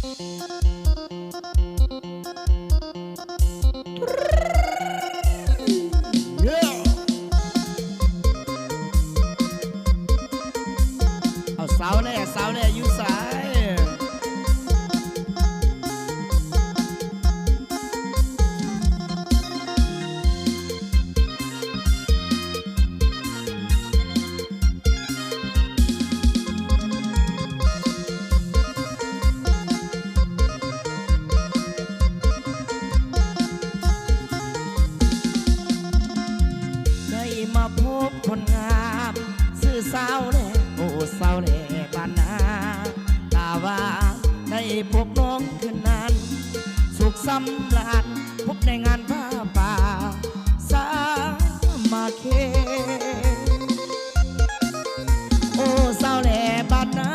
เคนงามสื่อสาวแน่โอ้สาวแน่บ้านนาตาว่าได้พบน้องคืนนั้น สุขสำราญพบในงานผ้าป่าสามาเค โอ้สาวแหล่บ้านนา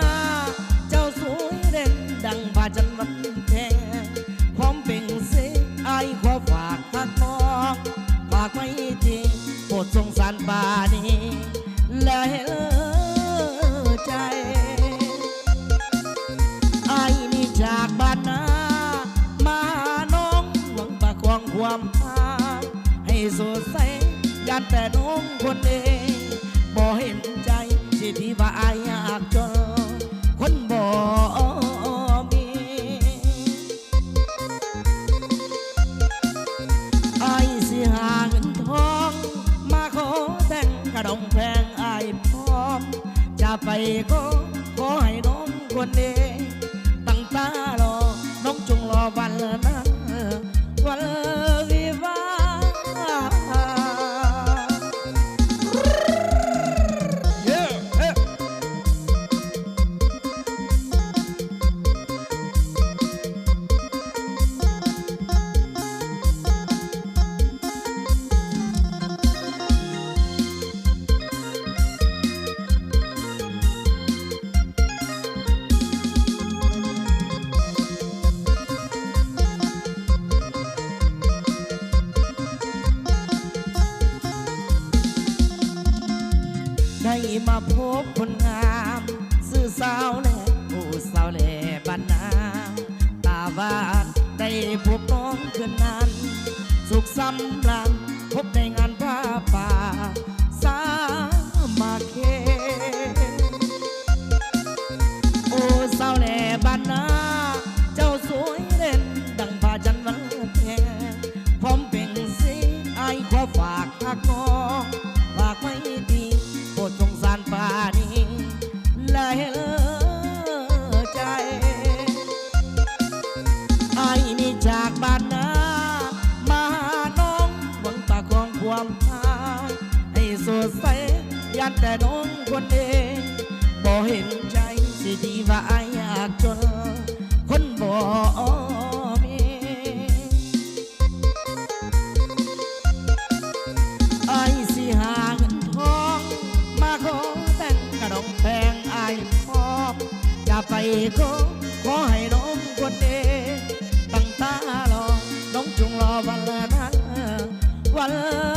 เจ้าสวยเด่นดังพาจันวัน ป่านี้และให้เออใจไอ้นี่จากบ้านนามาหน้องหวังประคองความหาให้สดใสยันแต่น้องคนเองบ่เห็นใจสิที่ว่าอายอยากเจอคนบ่มี องแพงไอ้พร้อม จะไปก็ขอให้น้องคนเได้มาพบคนงามสื่อสาวแหล่ผู้สาวแหล่บ้านนาตาหวานได้พบน้องคืนนั้น สุขสำราญพบในงาน ใสยันแต่น้องคนเองบ่เห็นใจสิดีว่าอยากจอคนบ่มีไอ้สิหาเงินทอง มาขอแต่งกระดองแพงไอ้พร้อมจะไปขอขอให้น้องคนเดีตั้งตารอน้องจงรอวันนั้นวัน